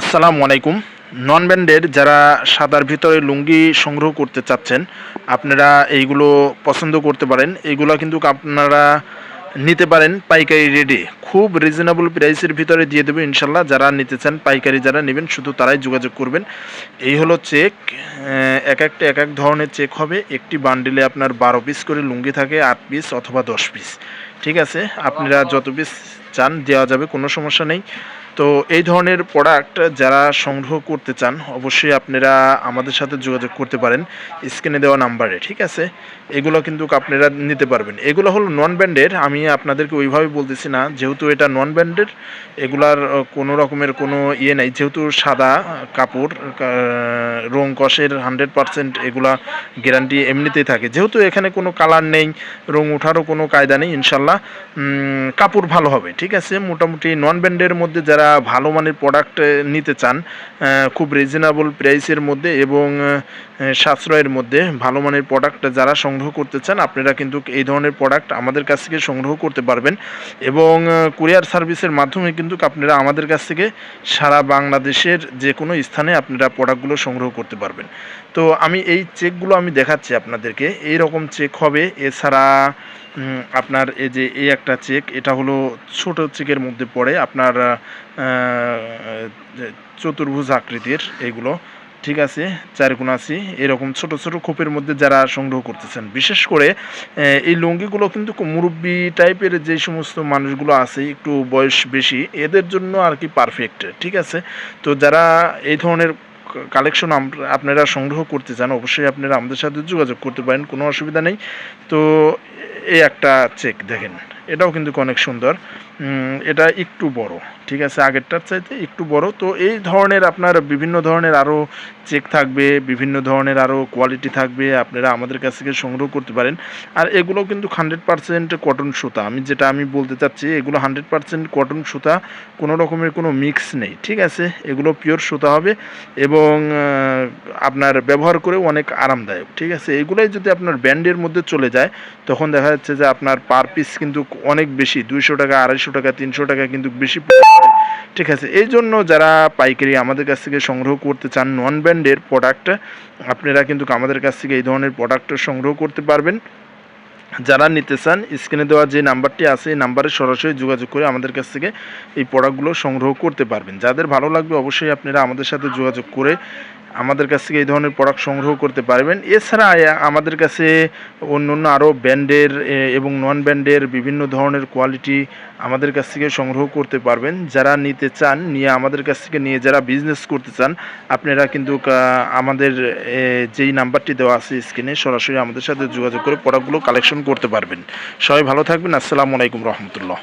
আসসালামু আলাইকুম। নন ব্যান্ডের যারা সাদার ভিতরে লুঙ্গি সংগ্রহ করতে চাচ্ছেন, আপনারা এইগুলো পছন্দ করতে পারেন। এইগুলো কিন্তু আপনারা নিতে পারেন পাইকারি রেডি খুব রিজনেবল প্রাইসের ভিতরে দিয়ে দেবো ইনশাল্লাহ যারা নিতে চান পাইকারি যারা নেবেন শুধু তারাই যোগাযোগ করবেন। এই হলো চেক এক একটা এক এক ধরনের চেক হবে। একটি বান্ডিলে আপনার বারো পিস করে লুঙ্গি থাকে আট পিস অথবা দশ পিস ঠিক আছে? আপনারা যত পিস চান দেওয়া যাবে কোনো সমস্যা নেই। তো এই ধরনের প্রোডাক্ট যারা সংগ্রহ করতে চান অবশ্যই আপনারা আমাদের সাথে যোগাযোগ করতে পারেন স্ক্রিনে দেওয়া নাম্বারে ঠিক আছে? এগুলো কিন্তু আপনারা নিতে পারবেন। এগুলো হলো নন ব্যান্ডের আমি আপনাদেরকে ওইভাবে বলতেছি না। যেহেতু এটা নন ব্যান্ডের এগুলার কোনো রকমের কোনো ইয়ে নাই। যেহেতু সাদা কাপড় রং কষের হান্ড্রেড পারসেন্ট এগুলা গ্যারান্টি এমনিতেই থাকে। যেহেতু এখানে কোনো কালার নেই, রং ওঠারও কোনো কায়দা নেই, ইনশাল্লাহ কাপড় ভালো হবে, ঠিক আছে? মোটামুটি নন ব্যান্ডের মধ্যে যারা ভালো মানের প্রোডাক্ট নিতে চান খুব রিজনেবল প্রাইসের মধ্যে এবং সাশ্রয়ের মধ্যে ভালো মানের প্রোডাক্ট যারা সংগ্রহ করতে চান, আপনারা কিন্তু এই ধরনের প্রোডাক্ট আমাদের কাছ থেকে সংগ্রহ করতে পারবেন এবং কুরিয়ার সার্ভিসের মাধ্যমে কিন্তু আপনারা আমাদের কাছ থেকে সারা বাংলাদেশের যে কোনো স্থানে আপনারা প্রোডাক্টগুলো সংগ্রহ করতে পারবেন। তো আমি এই চেকগুলো আমি দেখাচ্ছি আপনাদেরকে। এই রকম চেক হবে। এছাড়া আপনার এই যে এই একটা চেক, এটা হলো ছোট চেকের মধ্যে পড়ে আপনার চতুর্ভুজ আকৃতির এইগুলো। ঠিক আছে চারকোনাসি এরকম ছোট ছোট খোপের মধ্যে যারা সংগ্রহ করতেছেন। বিশেষ করে এই লুঙ্গিগুলো কিন্তু মুরব্বি টাইপের যে সমস্ত মানুষগুলো আছে, একটু বয়স বেশি, এদের জন্য আর কি পারফেক্ট ঠিক আছে? তো যারা এই ধরনের কালেকশন আপনারা সংগ্রহ করতে চান, অবশ্যই আপনারা আমাদের সাথে যোগাযোগ করতে পারেন, কোনো অসুবিধা নেই। তো এই একটা চেক দেখেন। এটাও কিন্তু অনেক সুন্দর। এটা একটু বড়, ঠিক আছে? আগেরটার চাইতে একটু বড়। তো এই ধরনের আপনার বিভিন্ন ধরনের আরও চেক থাকবে, বিভিন্ন ধরনের আরও কোয়ালিটি থাকবে, আপনারা আমাদের কাছ থেকে সংগ্রহ করতে পারেন। আর এগুলো কিন্তু হান্ড্রেড পারসেন্ট কটন সুতা। আমি যেটা আমি বলতে চাচ্ছি, এগুলো হান্ড্রেড পারসেন্ট কটন সুতা, কোনো রকমের কোনো মিক্স নেই, ঠিক আছে? এগুলো পিওর সুতা হবে এবং আপনার ব্যবহার করে অনেক আরামদায়ক, ঠিক আছে? এগুলোই যদি আপনার ব্যান্ডের মধ্যে চলে যায়, তখন দেখা যাচ্ছে যে আপনার পার পিস কিন্তু অনেক বেশি, দুইশো টাকা, আড়াইশো টাকা, তিনশো টাকা কিন্তু বেশি ঠিক আছে, এই জন্য যারা পাইকারি আমাদের কাছ থেকে সংগ্রহ করতে চান নন ব্র্যান্ডের প্রোডাক্ট আপনারা কিন্তু আমাদের কাছ থেকে এই ধরনের প্রোডাক্ট সংগ্রহ করতে পারবেন। যারা নিতে চান, স্ক্রিনে দেওয়া যে নাম্বারটি আছে, এই নাম্বারে সরাসরি যোগাযোগ করে আমাদের কাছ থেকে এই প্রোডাক্টগুলো সংগ্রহ করতে পারবেন। যাদের ভালো লাগবে অবশ্যই আপনারা আমাদের সাথে যোগাযোগ করে আমাদের কাছ থেকে এই ধরনের প্রোডাক্ট সংগ্রহ করতে পারবেন। এছাড়া আমাদের কাছে অন্য অন্য আরও ব্র্যান্ডের এ, এবং নন ব্র্যান্ডের বিভিন্ন ধরনের কোয়ালিটি আমাদের কাছ থেকে সংগ্রহ করতে পারবেন। যারা নিতে চান নিয়ে আমাদের কাছ থেকে নিয়ে যারা বিজনেস করতে চান আপনারা কিন্তু আমাদের যেই নাম্বারটি দেওয়া আছে স্ক্রিনে সরাসরি আমাদের সাথে যোগাযোগ করে প্রোডাক্টগুলো কালেকশন করতে পারবেন। সবাই ভালো থাকবেন। আসসালামু আলাইকুম রহমতুল্লাহ।